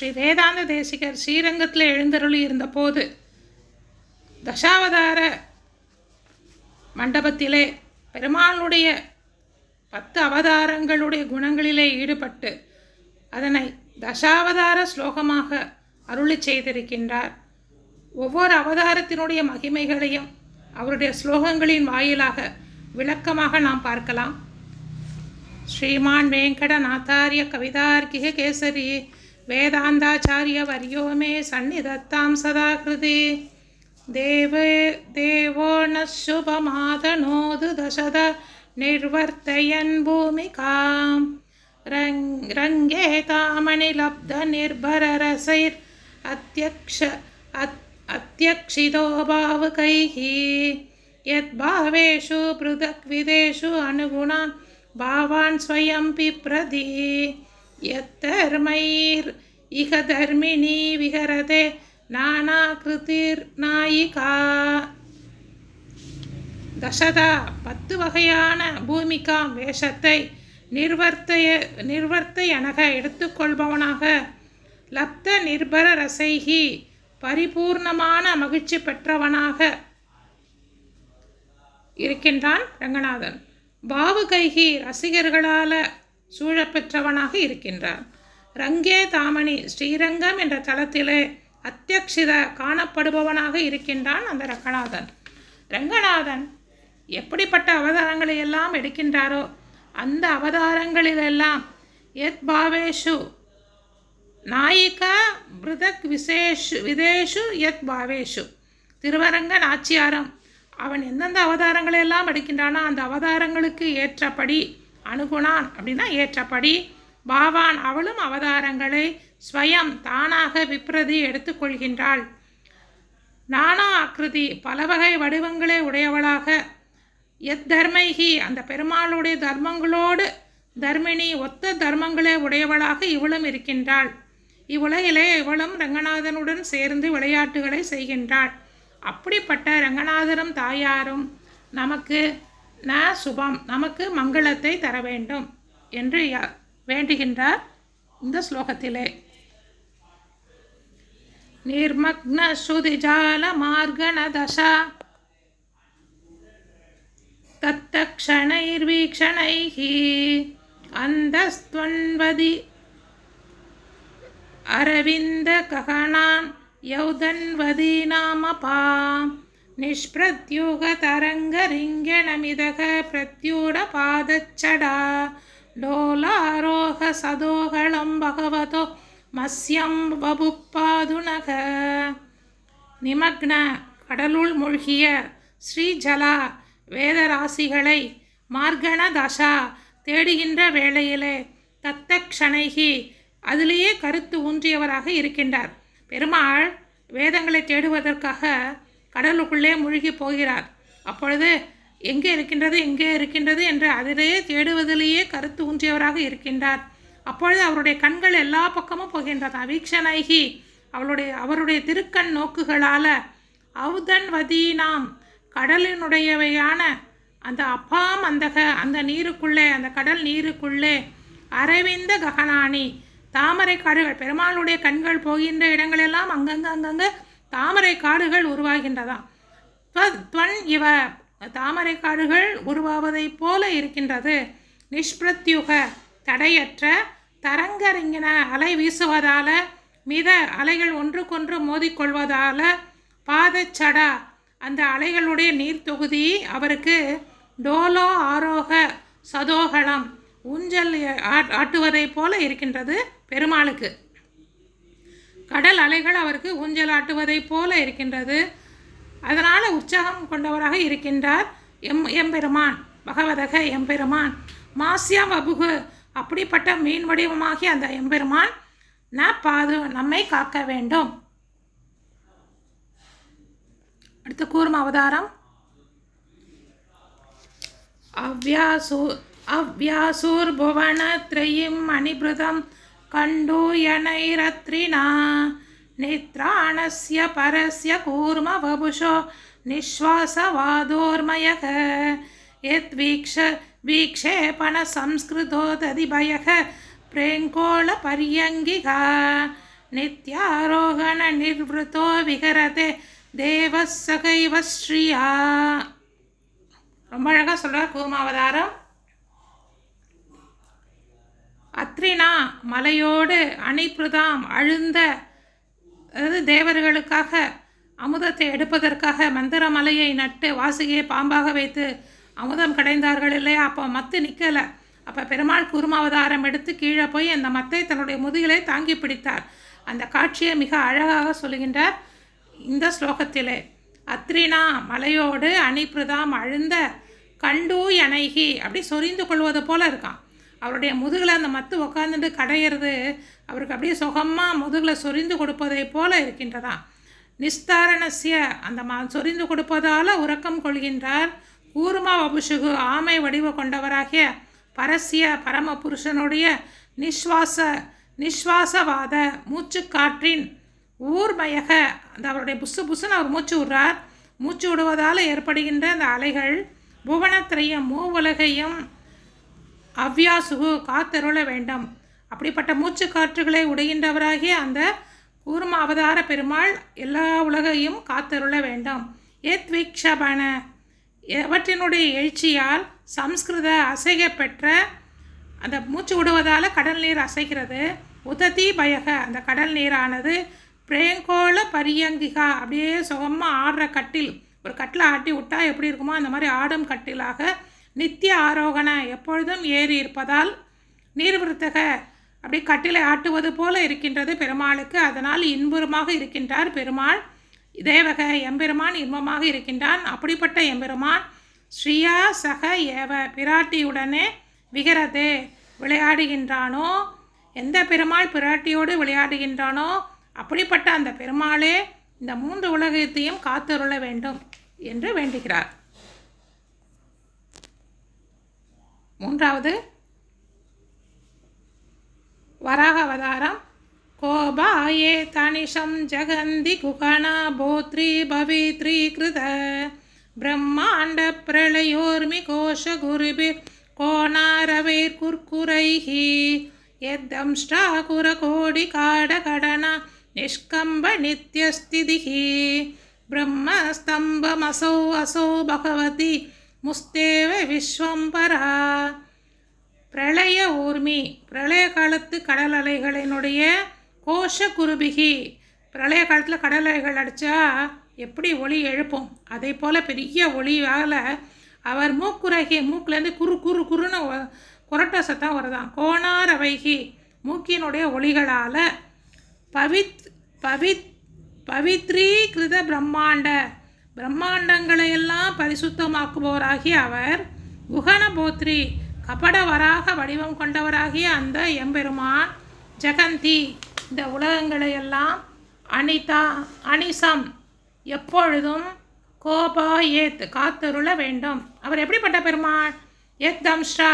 ஸ்ரீ வேதாந்த தேசிகர் ஸ்ரீரங்கத்தில் எழுந்தருளி இருந்தபோது தசாவதார மண்டபத்திலே பெருமானுடைய பத்து அவதாரங்களுடைய குணங்களிலே ஈடுபட்டு அதனை தசாவதார ஸ்லோகமாக அருளி செய்திருக்கின்றார். ஒவ்வொரு அவதாரத்தினுடைய மகிமைகளையும் அவருடைய ஸ்லோகங்களின் வாயிலாக விளக்கமாக நாம் பார்க்கலாம். ஸ்ரீமான் வேங்கட நாத்தாரிய கவிதார்கிக கேசரி वेदान्ताचार्य वर्यो मे सन्निधत्तां सदा कृते देवे देवो नः शुभमातनोदु दशद निर्वर्तयन् भूमिकां रङ् रङ्गे तामणिलब्धनिर्भररसैर् अत्यक्ष अत् अत्यक्षितो भावुकैः। यद्भावेषु पृथक्विदेषु अनुगुणान् भावान् स्वयं யத்தர்மைர் இக தர்மிணி விகரதே நானா கிருதிர் நாயிகா. தசதா பத்து வகையான பூமிகாம் வேஷத்தை நிர்வர்த்தய நிர்வர்த்தையனக எடுத்துக்கொள்பவனாக. லப்த நிர்பர ரசைகி பரிபூர்ணமான மகிழ்ச்சி பெற்றவனாக இருக்கின்றான் ரங்கநாதன். பாவுகைகி ரசிகர்களால் சூழப்பெற்றவனாக இருக்கின்றான் ரங்கே தாமணி ஸ்ரீரங்கம் என்ற தலத்திலே அத்தியக்ஷித காணப்படுபவனாக இருக்கின்றான் அந்த ரங்கநாதன். ரங்கநாதன் எப்படிப்பட்ட அவதாரங்களை எல்லாம் எடுக்கின்றாரோ அந்த அவதாரங்களிலெல்லாம் எத் பாவேஷு நாயிகா பிருதக் விசேஷு விதேஷு எத் பாவேஷு. திருவரங்க நாச்சியாரம் அவன் எந்தெந்த அவதாரங்களை எல்லாம் எடுக்கின்றானோ அந்த அவதாரங்களுக்கு ஏற்றபடி அணுகுணான் அப்படின்னா ஏற்றபடி பாவான் அவளும் அவதாரங்களை ஸ்வயம் தானாக விப்ரதி எடுத்துக்கொள்கின்றாள். நானா ஆக்கிருதி பலவகை வடிவங்களே உடையவளாக. எத் தர்மைகி அந்த பெருமாளுடைய தர்மங்களோடு தர்மிணி ஒத்த தர்மங்களே உடையவளாக இவளும் இருக்கின்றாள். இவ்வுலகிலே இவளும் ரங்கநாதனுடன் சேர்ந்து விளையாட்டுகளை செய்கின்றாள். அப்படிப்பட்ட ரங்கநாதரும் தாயாரும் நமக்கு ந சுபம். நமக்கு மங்களத்தை தர வேண்டும் என்று வேண்டுகின்றார் இந்த ஸ்லோகத்திலே. நிர்மக்ன ஸ்ருதிஜால மார்கணதசா தத்தக்ஷணைர்வீக்ஷணைः அந்தஸ்த்வன்வதி. அரவிந்த ககனான் யௌதன்வதி நாமபா நிஸ்பிரத்யோக தரங்க ரிங்கனமிதக பிரத்யூட பாதச்சடா प्रत्यूढपादच्छडा डोलारोहसदोहलं பகவதோ மஸ்யம் வபுப்பாதுனக. நிமக்ன கடலுள் மூழ்கிய ஸ்ரீஜலா வேதராசிகளை மார்கண தசா தேடுகின்ற வேளையிலே தத்தக்ஷணைகி அதிலேயே கருத்து ஊன்றியவராக இருக்கின்றார். பெருமாள் வேதங்களை தேடுவதற்காக கடலுக்குள்ளே மூழ்கி போகிறார். அப்பொழுது எங்கே இருக்கின்றது எங்கே இருக்கின்றது என்று அதிலேயே தேடுவதிலேயே கருத்து ஊன்றியவராக இருக்கின்றார். அப்பொழுது அவருடைய கண்கள் எல்லா பக்கமும் போகின்றது அவீக்ஷணைகி அவளுடைய அவருடைய திருக்கண் நோக்குகளால் அவுதன் வதீனாம் கடலினுடையவையான அந்த அப்பாம் அந்தக அந்த நீருக்குள்ளே அந்த கடல் நீருக்குள்ளே அரவிந்த ககனானி தாமரை காடுகள் பெருமாளுடைய கண்கள் போகின்ற இடங்களெல்லாம் அங்கங்கே அங்கங்கே தாமரை காடுகள் உருவாகின்றதாம் துவ- துவன் இவ தாமரை காடுகள் உருவாவதைப் போல இருக்கின்றது. நிஷ்பிரத்யுக தடையற்ற தரங்கரிங்கின அலை வீசுவதால மித அலைகள் ஒன்றுக்கொன்று மோதிக்கொள்வதால பாதச்சடா அந்த அலைகளுடைய நீர் தொகுதி அவருக்கு டோலோ ஆரோக சதோகலம் ஊஞ்சல் ஆட்- ஆட்டுவதைப் போல இருக்கின்றது பெருமாளுக்கு. கடல் அலைகள் அவருக்கு ஊஞ்சலாட்டுவதைப் போல இருக்கின்றது. அதனால் உற்சாகம் கொண்டவராக இருக்கின்றார் எம் எம்பெருமான் பகவதக எம்பெருமான். மாசியா வபுகு அப்படிப்பட்ட மீன் வடிவமாகி அந்த எம்பெருமான் ந பாது நம்மை காக்க வேண்டும். அடுத்து கூறும் அவதாரம். அவ்யாசூர் அவ்யாசூர் புவன திரையும் மணிபிரதம் कण्डूयनैरत्रिणा नेत्राणस्य परस्य कूर्मवपुषो निःश्वासवादोर्मयः यद्वीक्ष वीक्षेपणसंस्कृतो दधिभयः प्रेङ्कोळपर्यङ्गिका नित्यारोहणनिर्वृतो विहरते தேவசகைவஸ்ரீயா ரொம்ப அழகாக சொல்கிறார் கூர்மாவதாரம் அத்ரினா மலையோடு அணைப்புதாம் அழுந்த அதாவது தேவர்களுக்காக அமுதத்தை எடுப்பதற்காக மந்திர மலையை நட்டு வாசுகியை பாம்பாக வைத்து அமுதம் கடைந்தார்கள் இல்லையா? அப்போ மத்து நிற்கலை அப்போ பெருமாள் குருமாவதாரம் எடுத்து கீழே போய் அந்த மத்தை தன்னுடைய முதுகிலே தாங்கி பிடித்தார். அந்த காட்சியை மிக அழகாக சொல்லுகின்றார் இந்த ஸ்லோகத்திலே. அத்ரினா மலையோடு அணிப்பிரதாம் அழுந்த கண்டு அணைகி அப்படி சொரிந்து கொள்வது போல இருக்கான் அவருடைய முதுகில் அந்த மத்து உக்காந்துட்டு கடையிறது அவருக்கு அப்படியே சுகமாக முதுகில் சொரிந்து கொடுப்பதை போல இருக்கின்றதாம் நிஸ்தாரணசிய அந்த ம சொரிந்து கொடுப்பதால் உறக்கம் கொள்கின்றார். கூர்மா வபுஷுகு ஆமை வடிவ கொண்டவராகிய பரஸ்ய பரம புருஷனுடைய நிஸ்வாச நிஸ்வாசவாத மூச்சுக்காற்றின் ஊர்மயக அந்த அவருடைய புசு புசுன்னு அவர் மூச்சு விடுறார். மூச்சு விடுவதால் ஏற்படுகின்ற அந்த அலைகள் புவனத்திரையும் மூவுலகையும் அவ்யாசுகு காத்தருள வேண்டும். அப்படிப்பட்ட மூச்சு காற்றுகளை உடைகின்றவராகிய அந்த கூர்ம அவதார பெருமாள் எல்லா உலகையும் காத்தருள வேண்டும். ஏத்விக்ஷபன எவற்றினுடைய எழுச்சியால் சம்ஸ்கிருத அசைக பெற்ற அந்த மூச்சு விடுவதால் கடல் நீர் அசைகிறது. உததி பயக. அந்த கடல் நீரானது பிரேங்கோள பரியங்கிகா. அப்படியே சுகமாக ஆடுற கட்டில். ஒரு கட்டில் ஆட்டி விட்டால் எப்படி இருக்குமோ அந்த மாதிரி ஆடும் கட்டிலாக நித்திய ஆரோகண எப்பொழுதும் ஏறி இருப்பதால் நீர்விருத்தக அப்படி கட்டிலை ஆட்டுவது போல இருக்கின்றது பெருமாளுக்கு. அதனால் இன்புறமாக இருக்கின்றார் பெருமாள். தேவக எம்பெருமான் இன்பமாக இருக்கின்றான். அப்படிப்பட்ட எம்பெருமான் ஸ்ரீயா சக ஏவ பிராட்டியுடனே விகரதே விளையாடுகின்றானோ? எந்த பெருமாள் பிராட்டியோடு விளையாடுகின்றானோ? அப்படிப்பட்ட அந்த பெருமாளே இந்த மூன்று உலகத்தையும் காத்தருள வேண்டும் என்று வேண்டுகிறார். மூன்றாவது வராக அவதாரம் கோபாயே தனிஷம் ஜகந்தி குகணா போத்ரி பவித்ரி கிருத பிரம்மாண்ட பிரளயோர்மி கோஷ குருபிர் கோணாரவைர் குர்குரைஹி यद्दंष्ट्राकुरकोटि काडकडन निष्कम्ब नित्यस्थितिः ब्रह्मस्तम्भमसौ असौ भगवति முஸ்தேவ விஸ்வம்பரா. பிரளய ஊர்மி பிரளய காலத்து கடல் அலைகளினுடைய கோஷ குருபிகி பிரளய காலத்தில் கடல் அலைகள் அடித்தா எப்படி ஒளி எழுப்பும்? அதே போல் பெரிய ஒளியால் அவர் மூக்குரகி மூக்குலேருந்து குறு குறு குறுன்னு குரட்ட சத்தம் வருதான். கோணார வைகி மூக்கினுடைய ஒளிகளால் பவித் பவித் பவித்ரீகிருத பிரம்மாண்ட பிரம்மாண்டங்களை எல்லாம் பரிசுத்தமாக்குபவராகிய அவர் குகணபோத்ரி கபட வராக வடிவம் கொண்டவராகிய அந்த எம்பெருமான் ஜெகந்தி இந்த உலகங்களையெல்லாம் அனிதா அனிசம் எப்பொழுதும் கோபா ஏத் காத்தருள வேண்டும். அவர் எப்படிப்பட்ட பெருமாள்? ஏத் தம்ஷா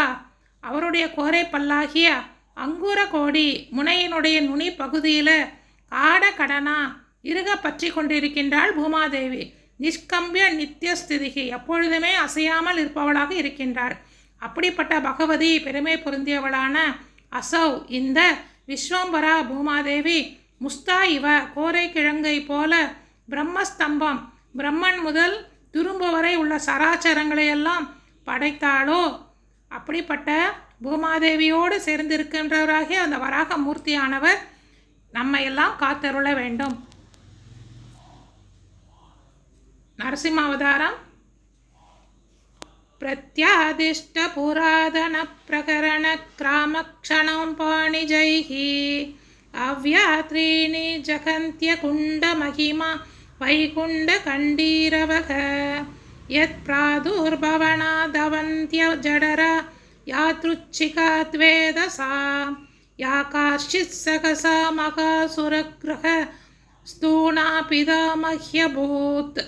அவருடைய கோரை பல்லாகிய அங்குர கோடி முனையினுடைய நுனி பகுதியில் காட கடனா இருக பற்றி கொண்டிருக்கின்றாள் பூமாதேவி. நிஷ்கம்பிய நித்தியஸ்திதிகி எப்பொழுதுமே அசையாமல் இருப்பவளாக இருக்கின்றாள். அப்படிப்பட்ட பகவதி பெருமை பொருந்தியவளான அசௌ இந்த விஸ்வம்பரா பூமாதேவி முஸ்தா இவ கோரை கிழங்கை போல பிரம்மஸ்தம்பம் பிரம்மன் முதல் துரும்பு வரை உள்ள சராச்சரங்களையெல்லாம் படைத்தாளோ? அப்படிப்பட்ட பூமாதேவியோடு சேர்ந்திருக்கின்றவராகிய அந்த வராக மூர்த்தியானவர் நம்மையெல்லாம் காத்தருள வேண்டும். నరసింహావతారం प्रत्यादिष्टपुराधनप्रकरणक्रामक्षणं पाणिजैः अव्यात्रीणि जगन्त्यकुण्डमहिमा वैकुण्डकण्डीरवः यत्प्रादुर्भवनादवन्त्यजडर यातृच्छिकाद्वेदसा या काश्चित् सकसा मकासुरग्रह स्तूणापिदामह्यभूत्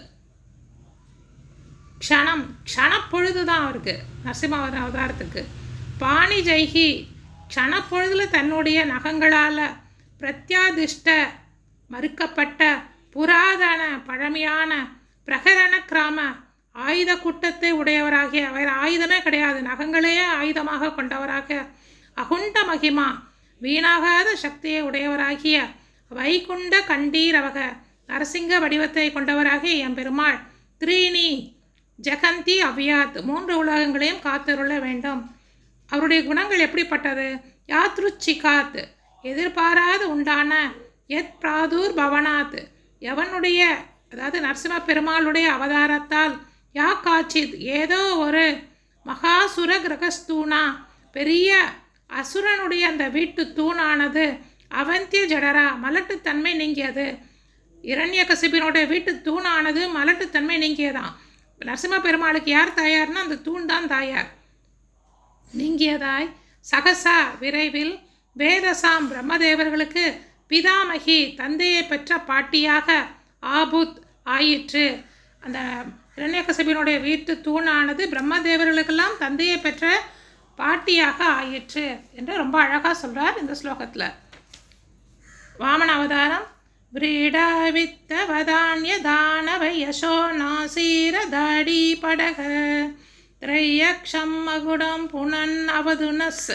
க்ஷணம் க்ஷணப்பொழுது தான் அவருக்கு. நரசிம்ம அவதாரத்துக்கு. பாணி ஜெய்கி க்ஷணப்பொழுதில் தன்னுடைய நகங்களால் பிரத்யாதிஷ்ட மறுக்கப்பட்ட புராதன பழமையான பிரகரண கிராம ஆயுத கூட்டத்தை உடையவராகிய அவர் ஆயுதமே கிடையாது. நகங்களையே ஆயுதமாக கொண்டவராக அகுண்ட மகிமா வீணாகாத சக்தியை உடையவராகிய வைகுண்ட கண்டீரவக நரசிங்க வடிவத்தை கொண்டவராகிய எம்பெருமாள் த்ரீனி ஜெகந்தி அவ்யாத் மூன்று உலகங்களையும் காத்தருள வேண்டும். அவருடைய குணங்கள் எப்படிப்பட்டது? யாத்ருச்சிகாத் எதிர்பாராது உண்டான எத் பிராதூர் பவனாத் எவனுடைய அதாவது நரசிம்ம பெருமாளுடைய அவதாரத்தால் யா காச்சித் ஏதோ ஒரு மகாசுர கிரகஸ்தூனா பெரிய அசுரனுடைய அந்த வீட்டு தூணானது அவந்திய ஜடரா மலட்டுத்தன்மை நீங்கியது. இரண்யகசிபினுடைய வீட்டு தூணானது மலட்டுத்தன்மை நீங்கியதான் நரசிம்ம பெருமாளுக்கு யார் தாயார்னா அந்த தூண் தான் தாயார். நீங்கியதாய் சகசா விரைவில் வேதசாம் பிரம்மதேவர்களுக்கு பிதாமகி தந்தையை பெற்ற பாட்டியாக ஆபுத் ஆயிற்று. அந்த இரண்யகசபினுடைய வீட்டு தூணானது பிரம்மதேவர்களுக்கெல்லாம் தந்தையை பெற்ற பாட்டியாக ஆயிற்று என்று ரொம்ப அழகாக சொல்கிறார் இந்த ஸ்லோகத்தில். வாமன அவதாரம் விரீடாவித்த வதான்ய தானவ யசோ நாசீர தாடி படக திரையக்ஷம் மகுடம் புனன் அவதுனஸ்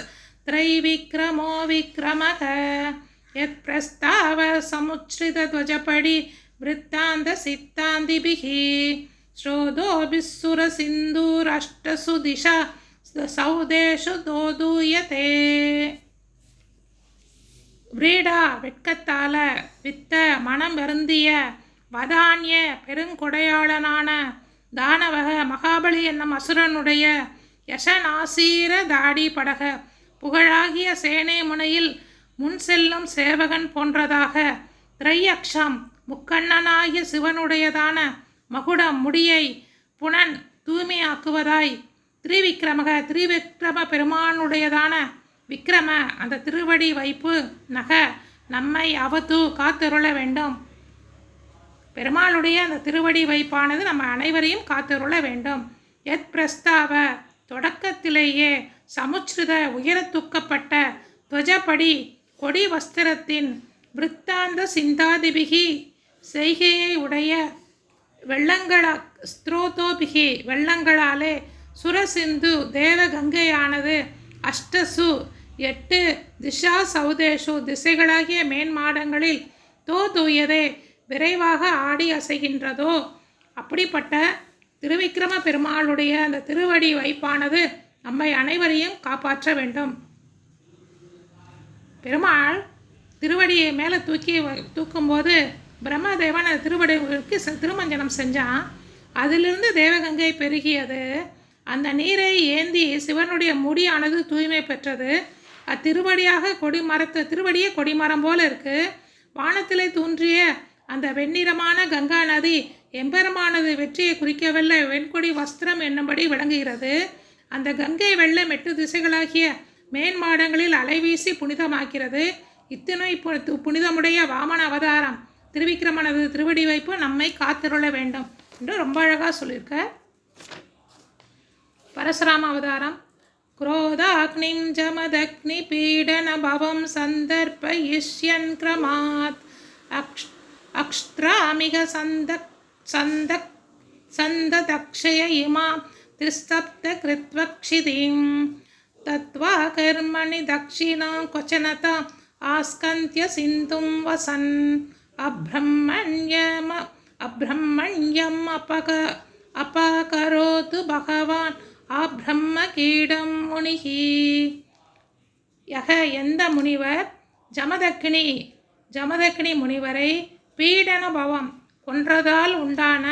திரைவிக்ரமோ விக்ரமக விரீடா வெட்கத்தால வித்த மனம் வருந்திய வதான்ய பெருங்கொடையாளனான தானவக மகாபலி என்னும் அசுரனுடைய யசநாசீர தாடி படக புகழாகிய சேனை முனையில் முன் செல்லும் சேவகன் போன்றதாக திரையக்ஷம் முக்கண்ணனாகிய சிவனுடையதான மகுடம் முடியை புனன் தூய்மையாக்குவதாய் திரிவிக்ரமக திரிவிக்ரம பெருமானுடையதான விக்ரம அந்த திருவடி வைப்பு நக நம்மை அவத்து காத்தருள வேண்டும். பெருமாளுடைய அந்த திருவடி வைப்பானது நம்ம அனைவரையும் காத்தருள வேண்டும். எத் பிரஸ்தாவ தொடக்கத்திலேயே சமுச்சிருத உயரத்துக்கப்பட்ட தூக்கப்பட்ட துவஜப்படி கொடி வஸ்திரத்தின் விற்த்தாந்த சிந்தாதிபிகி செய்கையை உடைய வெள்ளங்களா ஸ்த்ரோதோபிகி வெள்ளங்களாலே சுரசிந்து தேவகங்கையானது அஷ்டசு எட்டு திஷா சௌதேஷு திசைகளாகிய மேன்மாடங்களில் தோ தூயதே விரைவாக ஆடி அசைகின்றதோ? அப்படிப்பட்ட திருவிக்கிரம பெருமாளுடைய அந்த திருவடி வைப்பானது நம்மை அனைவரையும் காப்பாற்ற வேண்டும். பெருமாள் திருவடியை மேலே தூக்கி தூக்கும்போது பிரம்மதேவன் அந்த திருவடிக்கு ச- திருமஞ்சனம் செஞ்சான். அதிலிருந்து தேவகங்கை பெருகியது. அந்த நீரை ஏந்தி சிவனுடைய முடியானது தூய்மை பெற்றது. அத்திருவடியாக கொடிமரத்து திருவடியே கொடிமரம் போல இருக்கு. வானத்திலே தோன்றிய அந்த வெண்ணிறமான கங்கா நதி எம்பெருமானது வெற்றியை குறிக்கவல்ல. வெண்கொடி வஸ்திரம் என்னும்படி விளங்குகிறது. அந்த கங்கை வெள்ளம் எட்டு திசைகளாகிய மேன்மாடங்களில் அலைவீசி புனிதமாக்கிறது இத்தனை புனிதமுடைய வாமன அவதாரம் திருவிக்கிரமனது திருவடி வைப்பு நம்மை காத்திருள வேண்டும் என்று ரொம்ப அழகாக சொல்லியிருக்க பரசுராம அவதாரம். क्रोधाग्निं जमदग्निपीडनभवं सन्दर्पयिष्यन् क्रमात्। अक्ष अक्ष्ट्रामिह सन्दक् सन्दक् सन्ददक्षय इमां त्रिस्तप्तकृत्वक्षितिं तत्त्वा कर्मणि दक्षिणां क्वचनता आस्कन्त्य सिन्धुं वसन्। अब्रह्मण्यम अब्रह्मण्यम् अपक अपकरोतु भगवान् அப்ரம்மகீடம் முனிகி. யக எந்த முனிவர் ஜமதக்னி ஜமதக்னி முனிவரை பீடன பவம் கொன்றதால் உண்டான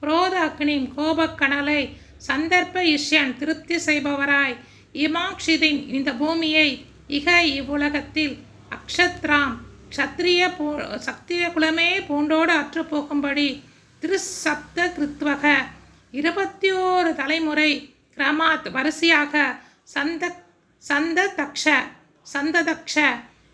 குரோத அக்னி கோபக்கணலை சந்தர்ப்ப இஷ்யன் திருப்தி செய்பவராய் இமாக்ஷிதின் இந்த பூமியை இக இவ்வுலகத்தில் அக்ஷத்ராம் க்ஷத்ரிய பூ சத்திரிய குலமே பூண்டோடு அற்றுப்போகும்படி திருசப்த கிருத்வக. இருபத்தி ஓரு தலைமுறை கிரமாத் வரிசையாக சந்த சந்த தக்ஷ சந்ததக்ஷ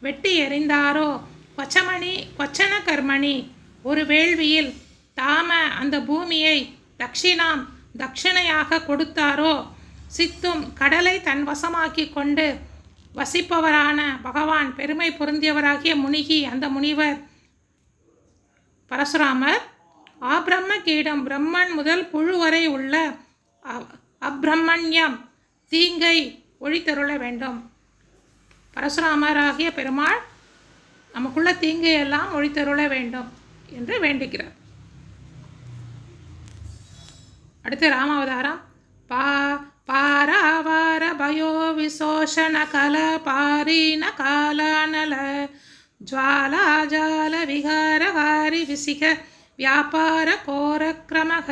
வெட்டி எறிந்தாரோ? கொச்சமணி கொச்சன கர்மணி. ஒரு வேள்வியில் தாம அந்த பூமியை தக்ஷிணாம் தட்சிணையாக கொடுத்தாரோ? சித்தும் கடலை தன் வசமாக்கி கொண்டு வசிப்பவரான பகவான் பெருமை பொருந்தியவராகிய முனிகி அந்த முனிவர் பரசுராமர் ஆபிரம்ம கீடம் பிரம்மன் முதல் புழு வரை உள்ள அப்பிரமண்யம் தீங்கை ஒழித்தருள வேண்டும். பரசுராமராகிய பெருமாள் நமக்குள்ள தீங்கையெல்லாம் எல்லாம் ஒழித்தருள வேண்டும் என்று வேண்டுகிறார். அடுத்து ராமாவதாரம். பா பாராவார பயோ விசோஷண கல பாரீன காலானல ஜ்வாலா ஜால விகாரகாரி விசிக வியாபார கோரக்கிரமக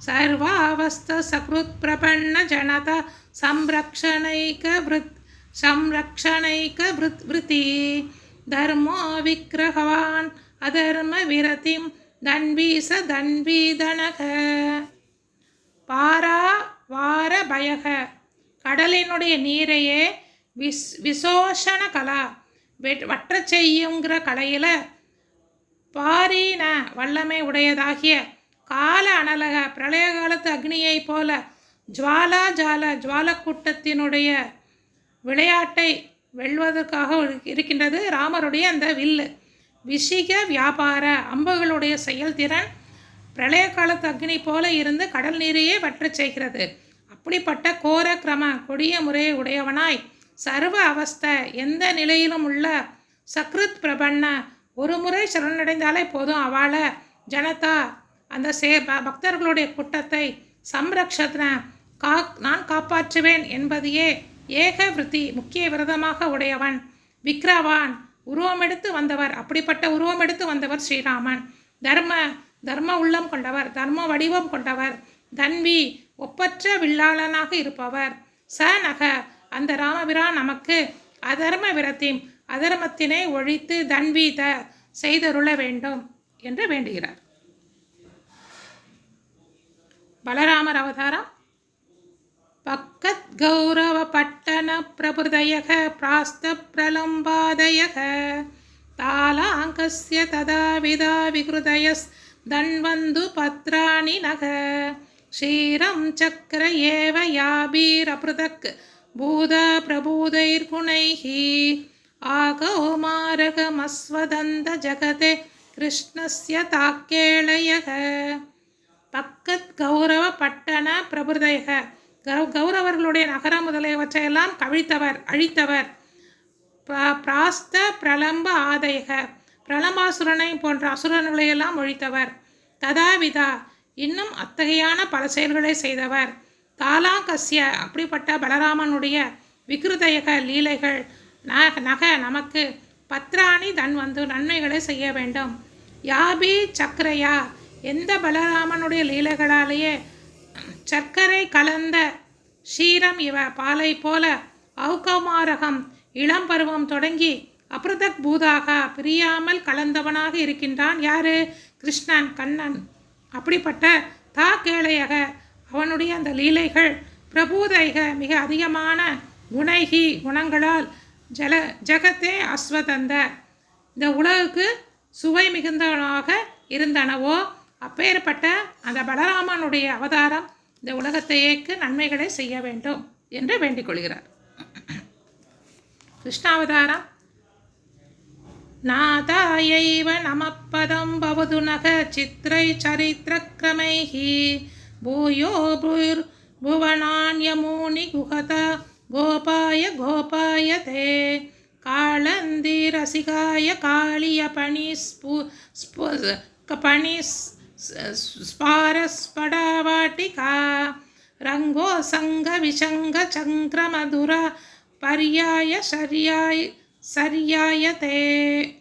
सर्वावस्थसकृत्प्रपन्नजनता संरक्षणैकवृत् संरक्षणैकवृत्वृत्ति धर्मो विग्रहवान् अधर्मविरतिं दण्वी स दण्वीदनः பாரா வார பயக கடலினுடைய நீரையே விஸ் விசோஷண கலா வற்ற செய்யுங்கிற கலையில் பாரீன வல்லமை உடையதாகிய கால அனலக பிரளய காலத்து அக்னியைப் போல ஜுவாலா ஜால ஜுவாலக்கூட்டத்தினுடைய விளையாட்டை வெல்வதற்காக இருக்கின்றது ராமருடைய அந்த வில்லு. விஷிக வியாபார அம்புகளுடைய செயல்திறன் பிரளய காலத்து அக்னி போல இருந்து கடல் நீரையே வற்றச் செய்கிறது. அப்படிப்பட்ட கோர கிரம கொடிய முறையை உடையவனாய் சர்வ அவஸ்தை எந்த நிலையிலும் உள்ள சக்ருத் பிரபன்ன ஒரு முறை சரணடைந்தாலே போதும். அவளை ஜனதா அந்த சே பக்தர்களுடைய கூட்டத்தை சம்ரக்ஷத்ன கா நான் காப்பாற்றுவேன் என்பதையே ஏக விருத்தி முக்கிய விரதமாக உடையவன் விக்ரவான் உருவமெடுத்து வந்தவர் அப்படிப்பட்ட உருவமெடுத்து வந்தவர் ஸ்ரீராமன். தர்ம தர்ம உள்ளம் கொண்டவர் தர்ம வடிவம் கொண்டவர் தன்வி ஒப்பற்ற வில்லாளனாக இருப்பவர். ச நக அந்த ராமபிரான் நமக்கு அதர்ம விரத்தின் அதர்மத்தினை ஒழித்து தன்வி த செய்தருள வேண்டும் என்று வேண்டுகிறார். பலராமர் அவதாரம் பக்கத் கௌரவ பட்டண பிரபுதயக பிராஸ்த பிரலம்பாதயக தாலாங்கஸ்ய ததா விதா விகிருதயஸ் தன்வந்து பத்ராணி நக. ஷீரம் சக்கர ஏவ யாபீரபிருதக் பூத பிரபூதைர்குணைः ஆகோமாரகமஸ்வதந்த ஜகதே கிருஷ்ணஸ்ய தாக்கேளயக. பக்கத் கௌரவ பட்டண பிரபுதயக கௌ- கௌரவர்களுடைய நகரம் முதலியவற்றையெல்லாம் கவிழ்த்தவர் அழித்தவர். ப- பிராஸ்த பிரலம்ப ஆதயக பிரலம்பாசுரனை போன்ற அசுரர்களையெல்லாம் ஒழித்தவர். ததாவிதா இன்னும் அத்தகையான பல செயல்களை செய்தவர். தாலாங்கசிய அப்படிப்பட்ட பலராமனுடைய விக்ருதயக லீலைகள். ந- நக நமக்கு பத்ராணி தன் வந்து நன்மைகளை செய்ய வேண்டும். யாபி சக்கரையா எந்த பலராமனுடைய லீலைகளாலேயே சர்க்கரை கலந்த ஷீரம் இவ பாலை போல அவுகமாரகம் இளம் பருவம் தொடங்கி அப்ரதக் பூதாக பிரியாமல் கலந்தவனாக இருக்கின்றான். யாரு? கிருஷ்ணன் கண்ணன். அப்படிப்பட்ட தா கேளையக அவனுடைய அந்த லீலைகள் பிரபூதைக மிக அதிகமான குணைகி குணங்களால் ஜல ஜகத்தே அஸ்வதந்த. இந்த உலகுக்கு சுவை மிகுந்தவனாக இருந்தனவோ? அப்பேற்பட்ட அந்த பலராமனுடைய அவதாரம் இந்த உலகத்தையேக்கு நன்மைகளை செய்ய வேண்டும் என்று வேண்டிக் கொள்கிறார். கிருஷ்ணாவதாரம். நாதாயைவ நமப்பதம் பவது நக சித்திரை சரித்திரக்கிரமைஹி பூயோ பூர் புவனான்யமூனி குகத கோபாய கோபாய தே காளந்தி ரசிகாய காளிய பணி ஸ்பூ ஸ்பூ பணி స్పారస్పడవాటికా రంగో సంగ విషంగ చంక్రమధుర పర్యాయ శర్యాయ சரியாயதே.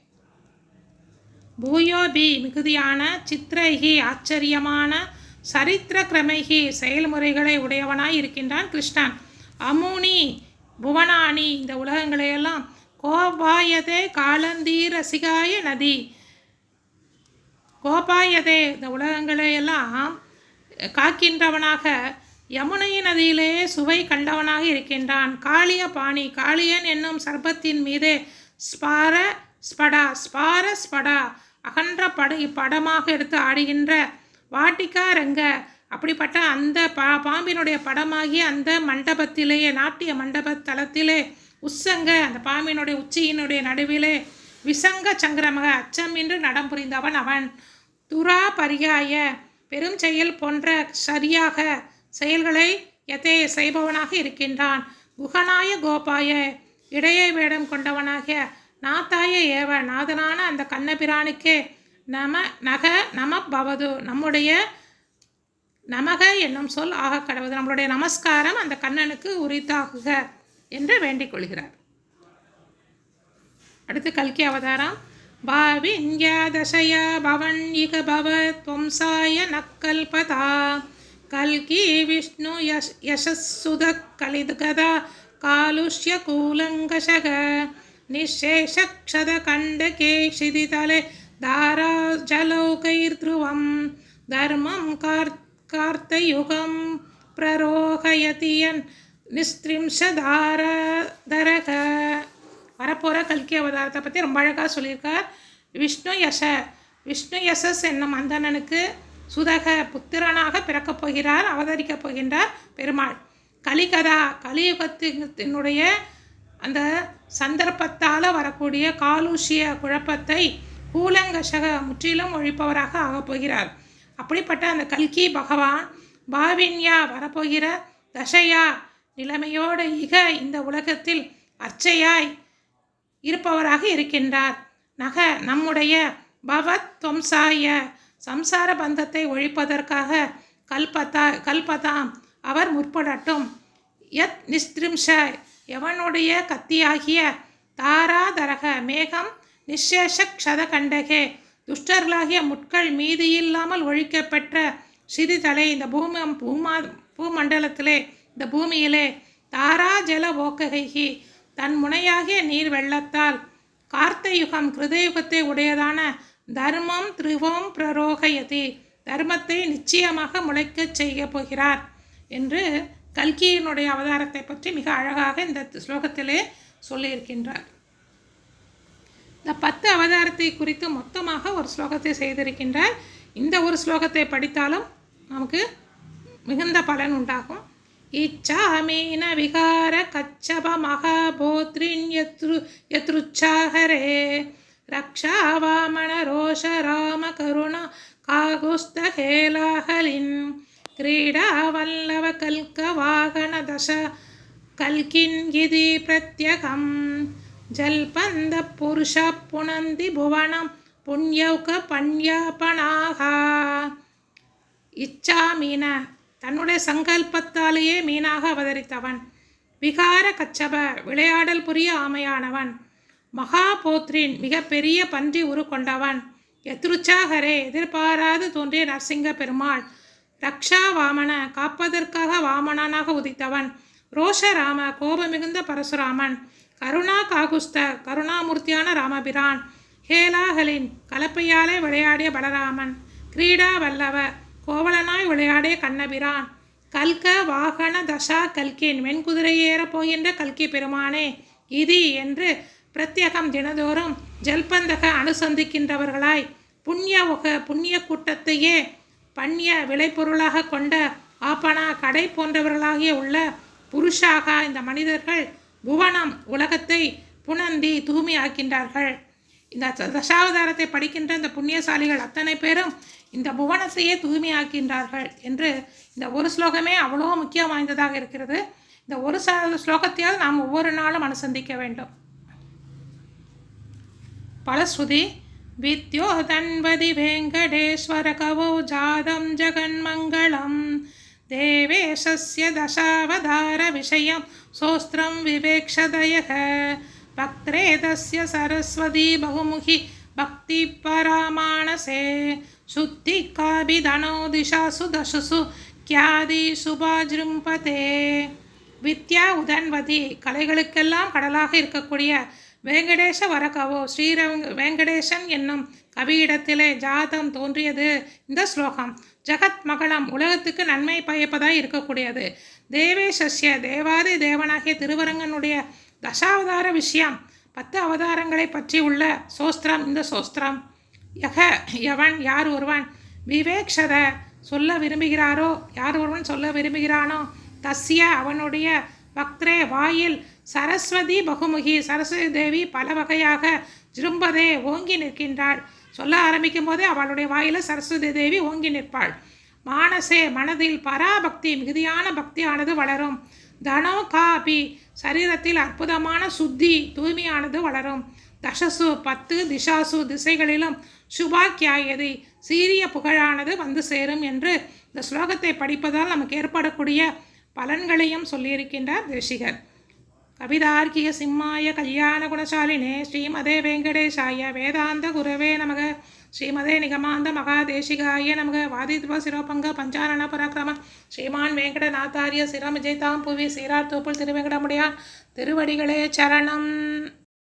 பூயோபி மிகுதியான சித்திரைகி ஆச்சரியமான சரித்திர கிரமைகி செயல்முறைகளை உடையவனாய் இருக்கின்றான் கிருஷ்ணன். அமுனி புவனானி இந்த உலகங்களையெல்லாம் கோபாயதே காலந்தீரசிகாய நதி. கோபாயதே. இந்த உலகங்களையெல்லாம் காக்கின்றவனாக யமுனை நதியிலே சுவை கண்டவனாக இருக்கின்றான். காளிய பாணி காளியன் என்னும் சர்பத்தின் மீது ஸ்பார ஸ்படா ஸ்பார ஸ்படா அகன்ற படு படமாக எடுத்து ஆடுகின்ற வாட்டிக்கா ரங்க அப்படிப்பட்ட அந்த பா பாம்பினுடைய படமாகிய அந்த மண்டபத்திலேயே நாட்டிய மண்டப தளத்திலே உச்சங்க அந்த பாம்பினுடைய உச்சியினுடைய நடுவிலே விசங்க சங்கிரமக அச்சமின்றி நடம் புரிந்தவன் அவன். துரா பரியாய பெரும் செயல் போன்ற சரியாக செயல்களை எதே செய்பவனாக இருக்கின்றான். குகனாய கோபாய இடையை வேடம் கொண்டவனாகிய நாத்தாய ஏவ நாதனான அந்த கண்ணபிரானுக்கே நம நக நம பவது நம்முடைய நமக என்னும் சொல் ஆக கடவுது. நம்மளுடைய நமஸ்காரம் அந்த கண்ணனுக்கு உரித்தாகுக என்று வேண்டிக் கொள்கிறார். அடுத்து கல்கி அவதாரம். भाविन्यादशया भाविञ्ज्यादशया भवण्यकभव त्वंसाय न कल्पता कल्की विष्णु यश यशस्सुधदा कालुष्यकूलङ्कषग निःशेषक्षदकण्डके क्षितितले धाराजलौकैर्ध्रुवं। धर्मं कार् कार्तयुगं प्ररोहयति यन् यन्निस्त्रिंशधाराधरक போகிற கல்கி அவதாரத்தை பற்றி ரொம்ப அழகாக சொல்லியிருக்கார். விஷ்ணு யச. விஷ்ணு யசஸ் என்னும் அந்தணனுக்கு சுதக புத்திரனாக பிறக்கப் போகிறார் அவதரிக்கப் போகின்றார் பெருமாள். கலிகதா கலியுகத்தினுடைய அந்த சந்தர்ப்பத்தால் வரக்கூடிய காலூஷிய குழப்பத்தை கூலங்கஷக முற்றிலும் ஒழிப்பவராக ஆகப் போகிறார். அப்படிப்பட்ட அந்த கல்கி பகவான் பாவின்யா வரப்போகிற தசையா நிலைமையோடு இக இந்த உலகத்தில் அர்ச்சையாய் இருப்பவராக இருக்கின்றார். நக நம்முடைய பவத் தொம்சாய சம்சார பந்தத்தை ஒழிப்பதற்காக கல்பதா கல்பதாம் அவர் முற்படட்டும். யத் நிஸ்திரிம்ஷ எவனுடைய கத்தியாகிய தாராதரக மேகம் நிஷேஷ க்ஷதகண்டகே துஷ்டர்களாகிய முட்கள் மீது இல்லாமல் ஒழிக்கப்பெற்ற சிறிதலை இந்த பூமி பூமா பூமண்டலத்திலே இந்த பூமியிலே தாரா ஜல ஓக்ககைகி தன் முனையாகிய நீர் வெள்ளத்தால் கார்த்தயுகம் கிருதயுகத்தை உடையதான தர்மம் திருவம் பிரரோகயதி தர்மத்தை நிச்சயமாக முளைக்கச் செய்ய போகிறார் என்று கல்கியினுடைய அவதாரத்தை பற்றி மிக அழகாக இந்த ஸ்லோகத்திலே சொல்லியிருக்கின்றார். இந்த பத்து அவதாரத்தை குறித்து மொத்தமாக ஒரு ஸ்லோகத்தை செய்திருக்கின்றார். இந்த ஒரு ஸ்லோகத்தை படித்தாலும் நமக்கு மிகுந்த பலன் உண்டாகும். इच्छामीन विहारकच्छपमहाभोत्रिण्यतृ यतृच्छाहरे रक्षा वामणरोषरामकरुण कागुस्तहेलाहलिन् क्रीडावल्लवकल्कवाहनदश कल्किन्गिदि प्रत्यकं जल्पन्दपुरुषः पुनन्ति भुवनं पुण्यौकपण्यपणाः इच्छामिन தன்னுடைய சங்கல்பத்தாலேயே மீனாக அவதரித்தவன். விகார கச்சப விளையாடல் புரிய ஆமையானவன். மகாபோத்ரின் மிகப்பெரிய பன்றி உரு கொண்டவன். எத்ருச்சாகரே எதிர்பாராது தோன்றிய நரசிங்க பெருமாள். ரக்ஷா வாமன காப்பதற்காக வாமனனாக உதித்தவன். ரோஷராம கோபமிகுந்த பரசுராமன். கருணா காகுஸ்த கருணாமூர்த்தியான ராமபிரான். ஹேலாஹலின் கலப்பையாலே விளையாடிய பலராமன். கிரீடா வல்லவ கோவலனாய் விளையாடே கண்ணபிரான் கல்க வாகன தசா கல்கேன் வெண்குதிரையேற போகின்ற கல்கி பெருமானே இது என்று பிரத்யேகம் தினதோறும் ஜல்பந்தக அனுசந்திக்கின்றவர்களாய் புண்ணிய உக புண்ணிய கூட்டத்தையே பண்ணிய விளைபொருளாக கொண்ட ஆப்பனா கடை போன்றவர்களாகிய உள்ள புருஷாக இந்த மனிதர்கள் புவனம் உலகத்தை புனந்தி தூய்மையாக்கின்றார்கள். இந்த தசாவதாரத்தை படிக்கின்ற இந்த புண்ணியசாலிகள் அத்தனை பேரும் இந்த புவனத்தையே தூய்மையாக்கின்றார்கள் என்று இந்த ஒரு ஸ்லோகமே அவ்வளோ முக்கியம் வாய்ந்ததாக இருக்கிறது. இந்த ஒரு ச ஸ்லோகத்தையாவது நாம் ஒவ்வொரு நாளும் அனுசந்திக்க வேண்டும். பலஸ்ருதி வித்யோ தன்பதி வெங்கடேஸ்வர கவோ ஜாதம் ஜெகன்மங்களம் தேவேசஸ்ய தசாவதார விஷயம் சோஸ்திரம் விவேக்ஷதய பக்ரே சரஸ்வதி பகுமுகி सरस्वती बहुमुखि भक्तिपरामाणसे शुद्धिकाभिधनो दिशासु दशसु கியாதிசுபாஜிரும்பதே வித்யா உதன்வதி கலைகளுக்கெல்லாம் கடலாக இருக்கக்கூடிய வேங்கடேச வரகவோ ஸ்ரீரங்க வேங்கடேசன் என்னும் கவியிடத்திலே ஜாதம் தோன்றியது இந்த ஸ்லோகம் ஜகத் மகளம் உலகத்துக்கு நன்மை பயப்பதாய் இருக்கக்கூடியது தேவேசஸ்ய தேவாதி தேவனாகிய திருவரங்கனுடைய தசாவதார விஷயம் பத்து அவதாரங்களை பற்றி உள்ள சோஸ்திரம் இந்த சோஸ்திரம். யக எவன் யார் ஒருவன்? விவேக்ஷத சொல்ல விரும்புகிறாரோ? யார் ஒருவன் சொல்ல விரும்புகிறானோ? தஸ்ய அவனுடைய பக்திரே வாயில் சரஸ்வதி பகுமுகி சரஸ்வதி தேவி பல வகையாக ஜிரும்பதே ஓங்கி நிற்கின்றாள். சொல்ல ஆரம்பிக்கும் போதே அவளுடைய வாயில் சரஸ்வதி தேவி ஓங்கி நிற்பாள். மானசே மனதில் பராபக்தி மிகுதியான பக்தியானது வளரும். தனோ காபி. சரீரத்தில் அற்புதமான சுத்தி தூய்மையானது வளரும். தசசு பத்து திசாசு திசைகளிலும் சுபாக்கியாயதி. சீரிய புகழானது வந்து சேரும் என்று இந்த ஸ்லோகத்தை படிப்பதால் நமக்கு ஏற்படக்கூடிய பலன்களையும் சொல்லியிருக்கின்றார் தேசிகர். கவிதார்க்கிய சிம்மாய கல்யாண குணசாலினே ஸ்ரீமதே வெங்கடேஷாய வேதாந்த குரவே நமக. ஸ்ரீமதே நிகமாந்த மகாதேசிகாய நமக. வாதித்வ சிரோபங்க பஞ்சாரண பராக்கிரம. ஸ்ரீமான் வெங்கடநாத்தாரிய சிரம் விஜயதாம் புவி சீரார் தோப்புள் திருவெங்கடமுடியான் திருவடிகளே சரணம்.